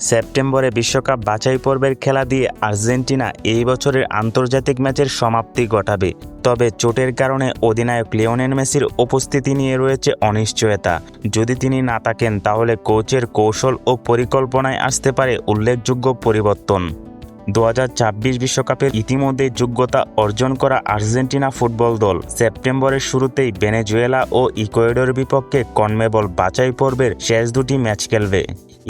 সেপ্টেম্বরে বিশ্বকাপ বাছাই পর্বের খেলা দিয়ে আর্জেন্টিনা এই বছরের আন্তর্জাতিক ম্যাচের সমাপ্তি ঘটাবে। তবে চোটের কারণে অধিনায়ক লিওনেল মেসির উপস্থিতি নিয়ে রয়েছে অনিশ্চয়তা। যদি তিনি না থাকেন, তাহলে কোচের কৌশল ও পরিকল্পনায় আসতে পারে উল্লেখযোগ্য পরিবর্তন। দু বিশ্বকাপের ইতিমধ্যে যোগ্যতা অর্জন করা আর্জেন্টিনা ফুটবল দল সেপ্টেম্বরের শুরুতেই বেনেজুয়েলা ও ইকোয়েডোর বিপক্ষে কনমেবল বাছাই পর্বের শেষ দুটি ম্যাচ খেলবে।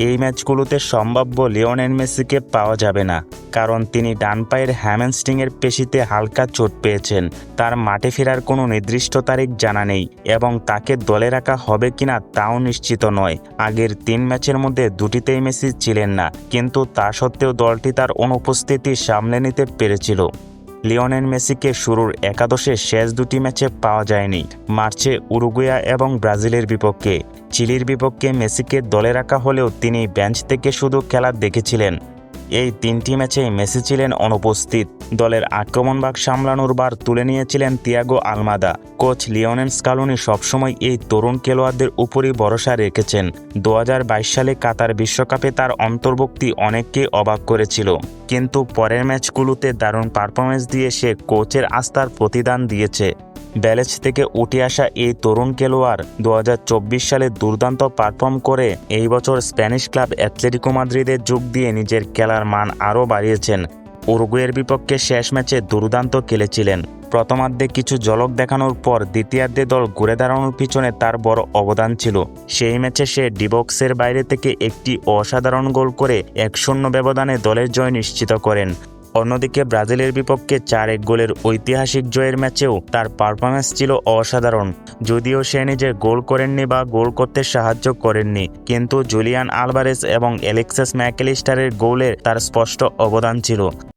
এই ম্যাচগুলোতে সম্ভাব্য লিওনেন মেসিকে পাওয়া যাবে না। কারণ তিনি ডান পায়ের হ্যামেনস্টিংয়ের পেশিতে হালকা চোট পেয়েছেন। তার মাঠে ফেরার কোনো নির্দিষ্ট তারিখ জানা নেই এবং তাকে দলে রাখা হবে কিনা তাও নিশ্চিত নয়। আগের তিন ম্যাচের মধ্যে দুটিতেই মেসি ছিলেন না, কিন্তু তা সত্ত্বেও দলটি তার অনুপস্থিতি সামলে নিতে পেরেছিল। লিওনেল মেসিকে শুরুর একাদশে শেষ দুটি ম্যাচে পাওয়া যায়নি। মার্চে উরুগুয়া এবং ব্রাজিলের বিপক্ষে। চিলির বিপক্ষে মেসিকে দলে রাখা হলেও তিনি বেঞ্চ থেকে শুধু খেলা দেখেছিলেন। এই তিনটি ম্যাচেই মেসি ছিলেন অনুপস্থিত। দলের আক্রমণভাগ সামলানোর বার তুলে নিয়েছিলেন Thiago Almada. Coach Lionel Scaloni সবসময় এই তরুণ খেলোয়াড়দের উপরই ভরসা রেখেছেন। দু হাজার বাইশ সালে কাতার বিশ্বকাপে তার অন্তর্ভুক্তি অনেককে অবাক করেছিল। কিন্তু পরের ম্যাচগুলোতে দারুণ পারফরমেন্স দিয়ে সে কোচের আস্থার প্রতিদান দিয়েছে। ব্যালেজ থেকে উঠে আসা এই তরুণ খেলোয়াড় দু হাজার চব্বিশ সালে দুর্দান্ত পারফর্ম করে এই বছর স্প্যানিশ ক্লাব অ্যাথলেটিকো মাদ্রিদে যোগ দিয়ে নিজের খেলার মান আরও বাড়িয়েছেন। উরুগুয়ের বিপক্ষে শেষ ম্যাচে দুর্দান্ত খেলেছিলেন। প্রথমার্ধে কিছু ঝলক দেখানোর পর দ্বিতীয়ার্ধে দল ঘুরে দাঁড়ানোর পিছনে তার বড় অবদান ছিল। সেই ম্যাচে সে ডিবক্সের বাইরে থেকে একটি অসাধারণ গোল করে এক শূন্য ব্যবধানে দলের জয় নিশ্চিত করেন। অন্যদিকে ব্রাজিলের বিপক্ষে চার এক গোলের ঐতিহাসিক জয়ের ম্যাচেও তার পারফরমেন্স ছিল অসাধারণ। যদিও সে নিজে গোল করেননি বা গোল করতে সাহায্য করেননি, কিন্তু জুলিয়ান আলভারেস এবং অ্যালেক্সাস ম্যাকেলিস্টারের গোলে তার স্পষ্ট অবদান ছিল।